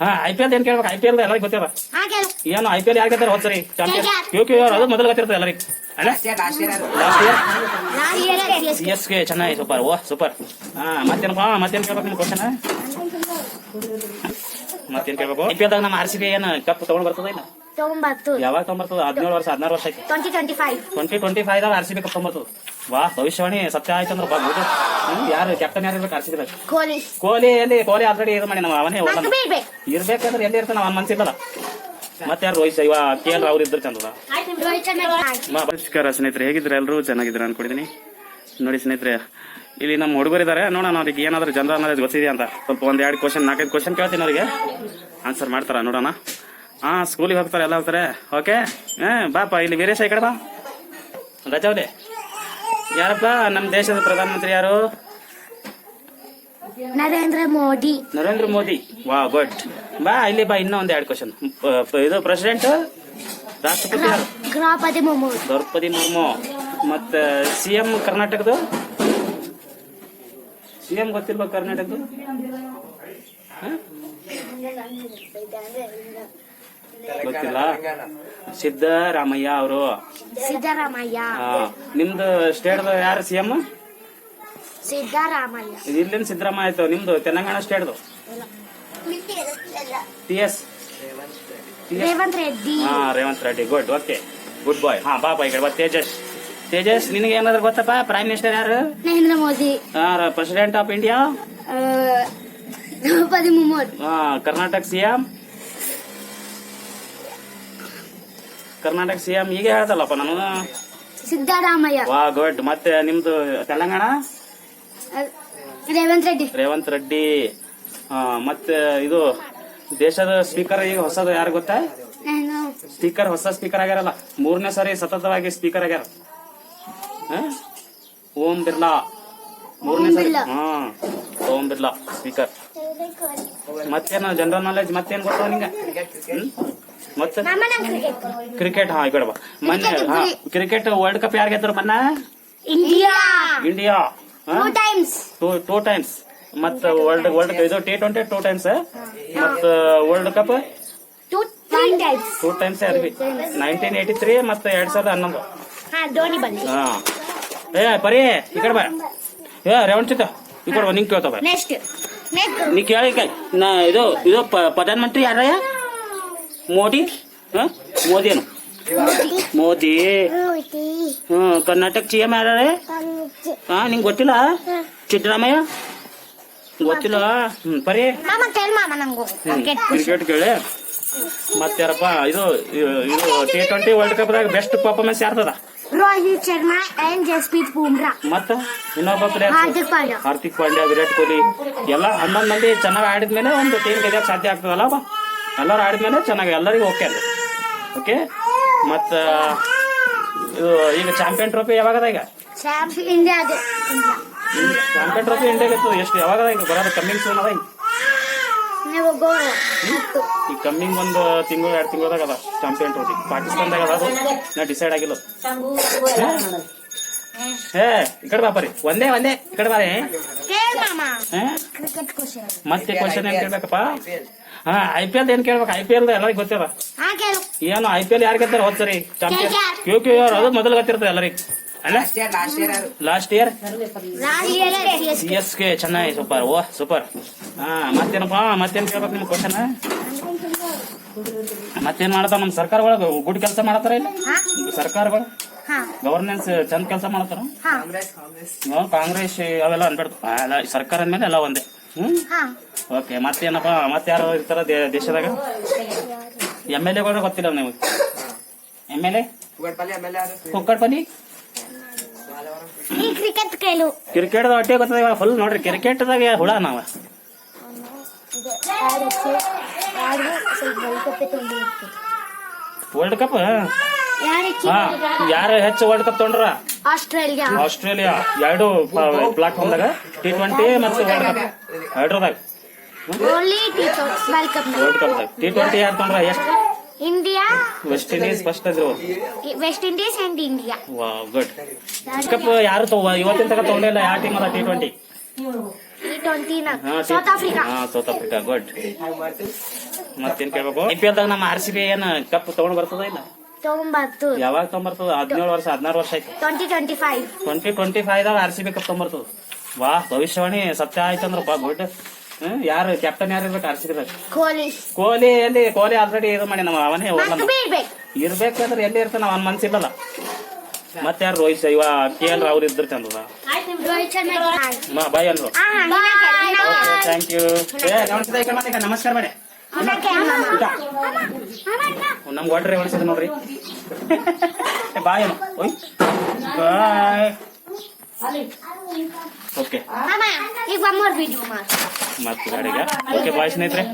ಹಾ I P L ಏನ್ ಕೇಳ್ಬೇಕು? ಐ ಪಿ ಎಲ್ ಎಲ್ಲರಿಗೂ ಗೊತ್ತಿರ ಹಾ ಕೇಳು. ಏನು ಐ ಪಿ ಎಲ್ ಯಾರು ಗೆದ್ದಾರ ಹೋದ್ ಸರಿ? ಚಾಂಪಿಯನ್ ಯು ಕೆ ಅದು ಮೊದಲು ಗೊತ್ತಿರ್ತದೆ ಎಲ್ಲರಿಗೆ. ಅಲ್ಲ? ಲಾಸ್ಟ್ ಇಯರ್ ಎಸ್ ಕೆ ಚೆನ್ನಾಗಿ ಸೂಪರ್ ಓ ಸೂಪರ್ ಹಾ ಮತ್ತೇನಪ್ಪ? ಮತ್ತೇನ್ ಕೇಳ್ಬೇಕು ನಿಮ್ಮ ಕ್ವಶನ್ ಮತ್ತೇನ್ ಕೇಳ್ಬೇಕು? ಐ ಪಿ ಎಲ್ ದಾಗ ನಮ್ಮ ಆರ್ ಸಿ ಬಿ ಏನು ಕಪ್ ತಗೊಂಡ್ ಬರ್ತದ ಇಲ್ಲ? ತೊಂಬತ್ತು ಯಾವಾಗ ತಗೊಂಬರ್ತದ ಹದಿನೇಳು ವರ್ಷ ಹದಿನಾರು ವರ್ಷ ಆಯ್ತು. Twenty twenty five twenty twenty five ದಾಗ ಆರ್ ಸಿ ಬಿ ಕಪ್ ವಾ ಭವಿಷ್ಯವಾಣಿ ಸತ್ಯ ಆಯ್ತು ಅಂದ್ರೆ ಬಾ ಬಿಡು. ಹ್ಮ್, ಯಾರು ಕ್ಯಾಪ್ಟನ್ ಯಾರು ಇರ್ಬೇಕು R C B Kohli Kohli ಎಲ್ಲಿ? ಕೊಹ್ಲಿ ಆಲ್ರೆಡಿ ಇದು ಮಾಡಿ ನಾವು ಅವನೇ ಮತ್ತೆ ಬೀಳ್ಬೇಕು. ಇರ್ಬೇಕಾದ್ರೆ ಎಲ್ಲಿ ಇರ್ತಾನ ಅವನ್ ಮನ್ಸಿಲ್ಲಲ್ಲ. ಮತ್ತೆ ಯಾರು ರೋಹಿತ್ ಇವ ಕೆ ಎಲ್ ರಾಹುಲ್ ಇದ್ರು ಚಂದದ? ರೋಹಿತ್ ಶರ್ಮಾ ನಮಸ್ಕಾರ ಸ್ನೇಹಿತರೆ ಹೇಗಿದ್ರೆ ಎಲ್ಲರೂ ಚೆನ್ನಾಗಿದ್ದೀರಾ ಅನ್ಕೊಂಡಿದ್ದೀನಿ ನೋಡಿ ಸ್ನೇಹಿತರೆ ಇಲ್ಲಿ ನಮ್ಮ ಹುಡುಗರು ಇದಾರೆ ನೋಡೋಣ ಅವ್ರಿಗೆ ಏನಾದ್ರೂ ಜನರಲ್ ನಾಲೆಜ್ ಗೊತ್ತಿದೆಯಾ ಅಂತ. ಸ್ವಲ್ಪ ಒಂದ್ ಎರಡು ಕ್ವಶನ್ ನಾಲ್ಕೈದು ಕ್ವಶನ್ ಕೇಳ್ತೀನಿ ಅವ್ರಿಗೆ. ಆನ್ಸರ್ ಮಾಡ್ತಾರ ನೋಡೋಣ. ಹಾ ಸ್ಕೂಲಿಗೆ ಹೋಗ್ತಾರೆ ಎಲ್ಲ ಹೋಗ್ತಾರೆ. ಓಕೆ ಹಾ ಬಾಪ ಇಲ್ಲಿ ವೀರೇಶ ಈ ಕಡೆ ಬಾ. ರಜಾವ್ಲೆ. ಯಾರಪ್ಪ? ನಮ್ಮ ದೇಶದ ಪ್ರಧಾನಮಂತ್ರಿ ಯಾರು? ನರೇಂದ್ರ ಮೋದಿ. ನರೇಂದ್ರ ಮೋದಿ. ವಾ ಗುಡ್ ಬಾ ಇಲ್ಲಿ ಬಾ ಇನ್ನೂ ಒಂದ್ ಎರಡು ಕ್ವಶನ್ ಇದು ಪ್ರೆಸಿಡೆಂಟ್ ರಾಷ್ಟ್ರಪತಿ ಯಾರು? ದ್ರೌಪದಿ ಮುರ್ಮು. ದ್ರೌಪದಿ ಮುರ್ಮು. ಮತ್ತ ಸಿ ಎಂ ಕರ್ನಾಟಕದ ಸಿ ಎಂ ಗೊತ್ತಿಲ್ವಾ ಕರ್ನಾಟಕದ ಹ? ಗೊತ್ತಿಲ್ಲ? ಸಿದ್ದರಾಮಯ್ಯ ಅವರು. ಸಿದ್ದರಾಮಯ್ಯ. ನಿಮ್ದು ಸ್ಟೇಟ್ ಯಾರು ಸಿ ಎಂ ಸಿದ್ದರಾಮಯ್ಯ. ಇಲ್ಲಿಂದ ಸಿದ್ದರಾಮಯ್ಯ ಆಯ್ತು. ನಿಮ್ದು ತೆಲಂಗಾಣ ಸ್ಟೇಟ್ದು ಟಿ ಎಸ್ ರೇವಂತ್ ರೆಡ್ಡಿ. ಹಾ Revanth Reddy. Good okay good bye ಹಾ ಬಾ ಬಾ ಈ ಕಡೆ ಬಾ. ತೇಜಸ್. ತೇಜಸ್ ನಿನಗೆ ಏನಾದ್ರು ಗೊತ್ತಪ್ಪ? ಪ್ರೈಮ್ ಮಿನಿಸ್ಟರ್ ಯಾರು? Narendra Modi. President of India Droupadi Murmu. Karnataka CM Karnataka CM ಈಗ ಹೇಳ್ದಲ್ಲಪ್ಪ ನಾನು. ಸಿದ್ದರಾಮಯ್ಯ ವಾ ಗುಡ್. ಮತ್ತೆ ನಿಮ್ದು ತೆಲಂಗಾಣ? ರೇವಂತ್ ರೆಡ್ಡಿ. ರೇವಂತ್ ರೆಡ್ಡಿ. ಮತ್ತೆ ಇದು ದೇಶದ ಸ್ಪೀಕರ್ ಈಗ ಹೊಸದು ಯಾರು ಗೊತ್ತಾ? ಸ್ಪೀಕರ್ ಹೊಸ ಸ್ಪೀಕರ್ ಆಗ್ಯಾರಲ್ಲ. ಮೂರನೇ ಸಾರಿ ಸತತವಾಗಿ ಸ್ಪೀಕರ್ ಆಗ್ಯಾರ. ಹ? ಓಂ ಬಿರ್ಲಾ. ಮೂರನೇ ಸಾರಿ. ಹಾ ಓಂ ಬಿರ್ಲಾ ಸ್ಪೀಕರ್. ಮತ್ತೇನು ಜನರಲ್ ನಾಲೆಜ್ ಮತ್ತೇನ್ ಗೊತ್ತ ನಿಂಗೆ? ಮತ್ತೆ? ಕ್ರಿಕೆಟ್ ಕ್ರಿಕೆಟ್ ಹಾ ಈ ಕಡೆ ಬಾ ಮೊನ್ನೆ ಹಾ ಕ್ರಿಕೆಟ್ ವರ್ಲ್ಡ್ ಕಪ್ ಯಾರು ಗೆದ್ರು ಮೊನ್ನೆ? India India two times two times ಮತ್ತ ವರ್ಲ್ಡ್ ವರ್ಲ್ಡ್ ಇದು ಟಿ ಟ್ವೆಂಟಿ ಟೂ ಟೈಮ್ಸ್ ಮತ್ತ ವರ್ಲ್ಡ್ ಕಪ್ ಟೂ ಟೈಮ್ಸ್ ಅರ್ಬಿ ನೈನ್ಟೀನ್ ಏಯ್ಟಿ ತ್ರೀ ಮತ್ತೆ ಎರಡ್ ಸಾವಿರದ ಹನ್ನೊಂದು. ಹಾ ಏ ಪರಿ ಈ ಕಡೆ ಬಾ. ಏ ರೇವಣ್ ಚಿತ್ತ ಈ ಕಡೆ ಬಾ ನಿಂಗೆ ಕೇಳ್ತಾವ. ನೀ ಕೇಳಿ ನಾ ಇದು ಇದು ಪ್ರಧಾನಮಂತ್ರಿ ಯಾರಯ್ಯ? ಮೋದಿ? ಹ? ಮೋದಿ. ಏನು ಮೋದಿ. ಹ್ಮ್ ಕರ್ನಾಟಕ ಸಿ ಎಂ ಯಾರ ಹಾ ನಿಂಗೆ ಗೊತ್ತಿಲ್ಲ? ಸಿದ್ದರಾಮಯ್ಯ? ಗೊತ್ತಿಲ್ಲ? ಹ್ಮ್ ನಂಗು. ಕ್ರಿಕೆಟ್ ಕೇಳಿ. ಮತ್ತಾರಪ್ಪ ಇದು ಇದು ಟಿ ಟ್ವೆಂಟಿ ವರ್ಲ್ಡ್ ಕಪ್ ದಾಗ ಬೆಸ್ಟ್ ಪರ್ಫಾರ್ಮೆನ್ಸ್ ಯಾರ್ದದ ರೋಹಿತ್ ಶರ್ಮಾ ಅಂಡ್ ಜಸ್ಪ್ರೀತ್ ಬುಮ್ರಾ. ಮತ್ತ ಇನ್ನೊಬ್ಬ ಪ್ಲೇಯರ್ ಹಾರ್ದಿಕ್ ಪಾಂಡ್ಯ. ಹಾರ್ದಿಕ್ ಪಾಂಡ್ಯ ವಿರಾಟ್ ಕೊಹ್ಲಿ. ಎಲ್ಲ ಹನ್ನೊಂದು ಮಂದಿ ಚೆನ್ನಾಗಿ ಆಡಿದ್ಮೇಲೆ ಒಂದು ಟೀಮ್ ಗೆಲ್ಲಕ್ಕೆ ಸಾಧ್ಯ ಆಗ್ತದಲ್ಲ ಎಲ್ಲರೂ ಆಡಿದ್ಮೇಲೆ ಚೆನ್ನಾಗಿ ಎಲ್ಲರಿಗೂ ಓಕೆ ಅಲ್ಲಿ ಓಕೆ ಮತ್ತ ಇದು ಈಗ ಚಾಂಪಿಯನ್ ಟ್ರೋಫಿ ಯಾವಾಗದ ಈಗ? ಚಾಂಪಿಯನ್ ಟ್ರೋಫಿ ಇಂಡಿಯಾಗ ಇತ್ತು ಎಷ್ಟು ಯಾವಾಗದ ಈಗ? ಬರೋದು ಕಮ್ಮಿಂಗ್ ಸೂನ್ ಅದ ಈಗ? ಈ ಕಮ್ಮಿಂಗ್ ಒಂದು ತಿಂಗಳು ಎರಡು ತಿಂಗಳದಾಗ ಅದ ಚಾಂಪಿಯನ್ ಟ್ರೋಫಿ ಪಾಕಿಸ್ತಾನದಾಗ ಅದ ಅದು. ನಾ ಡಿಸೈಡ್ ಆಗಿಲ್ಲ. ಹೇ? ಈ ಕಡೆ ಬಾಪರಿ ಒಂದೇ ಒಂದೇ ಈ ಕಡೆ ಬಾರಿ. ಮತ್ತೆ ಕ್ವಶನ್ ಏನ್ ಕೇಳ್ಬೇಕಪ್ಪ? ಹಾ ಐ ಪಿ ಎಲ್ ಏನ್ ಕೇಳ್ಬೇಕು? ಐ ಪಿ ಎಲ್ ಎಲ್ಲರಿಗೂ ಗೊತ್ತಿರ ಹಾ ಕೇಳು. ಏನು ಐ ಪಿ ಎಲ್ ಯಾರು ಗೆದ್ದಾರ ಹೋದ್ಸರಿ ಚಾಂಪಿಯನ್. ಕ್ಯೂ ಕ್ಯೂ ಆರ್ ಅದು ಮೊದಲು ಗೊತ್ತಿರ್ತದೆ ಎಲ್ಲರಿಗೆ. ಅಲ್ಲ? Last year C S K ಚೆನ್ನಾಗಿ ಸೂಪರ್ ಓ ಸೂಪರ್ ಹಾ ಮತ್ತೇನಪ್ಪ? ಮತ್ತೇನ್ ಕೇಳ್ಬೇಕು ನಿಮ್ ಕ್ವಶನ್ ಮತ್ತೇನ್ ಮಾಡ್ತಾವ ನಮ್ ಸರ್ಕಾರಗಳು ಗುಡ್ ಕೆಲಸ ಮಾಡ್ತಾರ ಇಲ್ಲ? ಸರ್ಕಾರಗಳು? ಗವರ್ನೆನ್ಸ್ ಚಂದ ಕೆಲಸ ಮಾಡ್ತಾರ? ಕಾಂಗ್ರೆಸ್ ಅವೆಲ್ಲ ಅನ್ಬೇಡ ಎಲ್ಲ ಸರ್ಕಾರ ಅಂದ್ಮೇಲೆ ಎಲ್ಲ ಒಂದೇ. ಹ್ಮ್? ಹಾ. ಓಕೆ ಮತ್ತೇನಪ್ಪ? ಮತ್ತೆ ಯಾರು ಇರ್ತಾರ ದೇಶದಾಗ? ಎಂ ಎಲ್ ಎಗಳು ಗೊತ್ತಿಲ್ಲ ನಿಮಗೆ? ಎಂ ಎಲ್ ಎ ಕುಕ್ಕಡ್ಪಲ್ಲಿ ಈ ಕ್ರಿಕೆಟ್ ಕೇಳು. ಕ್ರಿಕೆಟ್ ಅಟ್ಟೆ ಗೊತ್ತದ ಫುಲ್ ನೋಡ್ರಿ ಕ್ರಿಕೆಟ್ದಾಗ ಹುಳ ನಾವ? ವರ್ಲ್ಡ್ ಕಪ್ ಹಾ ಯಾರು ಹೆಚ್ಚು ವರ್ಲ್ಡ್ ಕಪ್ ತೊಗೊಂಡ್ರ? ಆಸ್ಟ್ರೇಲಿಯಾ. ಆಸ್ಟ್ರೇಲಿಯಾ. ಎರಡು ಪ್ಲಾಟ್ಫಾರ್ಮ್ ದಾಗ ಟಿ ಟ್ವೆಂಟಿ ಮತ್ತು world cup ಎರಡರದಾಗ only T world cup world cup ದಾಗ. ಟಿ ಟ್ವೆಂಟಿ ಯಾರು ತೊಗೊಂಡ್ರ? ಎಷ್ಟು? ಇಂಡಿಯಾ ವೆಸ್ಟ್ ಇಂಡೀಸ್ ಫಸ್ಟ್ ಅದ್ರು ವೆಸ್ಟ್ ಇಂಡೀಸ್ ಅಂಡ್ ಇಂಡಿಯಾ ವಾ ಗುಡ್ ಕಪ್ ಯಾರು ತಗೋ ಇವತ್ತಿನ ತಗ ತಗೊಂಡಿಲ್ಲ ಯಾವ ಟೀಮ್ ಅದ T twenty South Africa South Africa good ಮತ್ತೇನ್ ಕೇಳ್ಬೇಕು? ಐ ಪಿ ಎಲ್ ದಾಗ ನಮ್ಮ ಆರ್ ಸಿ ಬಿ ಏನ್ ಕಪ್ ತಗೊಂಡ್ ಬರ್ತದ ಇಲ್ಲ? ತೊಂಬತ್ತು ಯಾವಾಗ ತಗೊಂಬರ್ತದ? ಹದಿನೇಳು ವರ್ಷ ಹದಿನಾರು ವರ್ಷ ಆಯ್ತು. Twenty twenty five twenty twenty five ದಾಗ ಆರ್ ಸಿ ಬಿ ಕಪ್ ತಗೊಂಬರ್ತದ. ವಾ ಭವಿಷ್ಯವಾಣಿ ಸತ್ಯ ಆಯ್ತಂದ್ರಪ್ಪ ಗುಡ್. ಹ್ಮ್ ಯಾರು ಕ್ಯಾಪ್ಟನ್ ಯಾರು ಇರ್ಬೇಕು R C B Kohli. Kohli ಎಲ್ಲಿ? ಕೊಹ್ಲಿ ಆಲ್ರೆಡಿ ಇದು ಮಾಡಿ ನಮ್ಮ ಅವನೇ ಹೋಗಲ್ಲ ಇರ್ಬೇಕಂದ್ರೆ ಎಲ್ಲಿ ಇರ್ತಾನ ಅವನ್ ಮನ್ಸಿಲ್ಲಲ್ಲ ಮತ್ತೆ ಯಾರು ರೋಹಿತ್ ಇವ ಕೆ ಎಲ್ ರಾಹುಲ್ ಇದ್ರ ಚಂದದ ಬಾಯ್ ಅಲ್ರು ಥ್ಯಾಂಕ್ ಯು ನಮಸ್ಕಾರ ಮಾಡಿ. ನಮ್ಗೆ ಒಡ್ರಿ ಒಣಸಿದ ನೋಡ್ರಿ. ಬಾಯ್ ಓಯ್. ಬಾಯ್. ಓಕೆ ಮತ್ತೆ ಗಾಡಿಗೆ ಓಕೆ ಬಾಯ್ ಸ್ನೇಹಿತರೆ.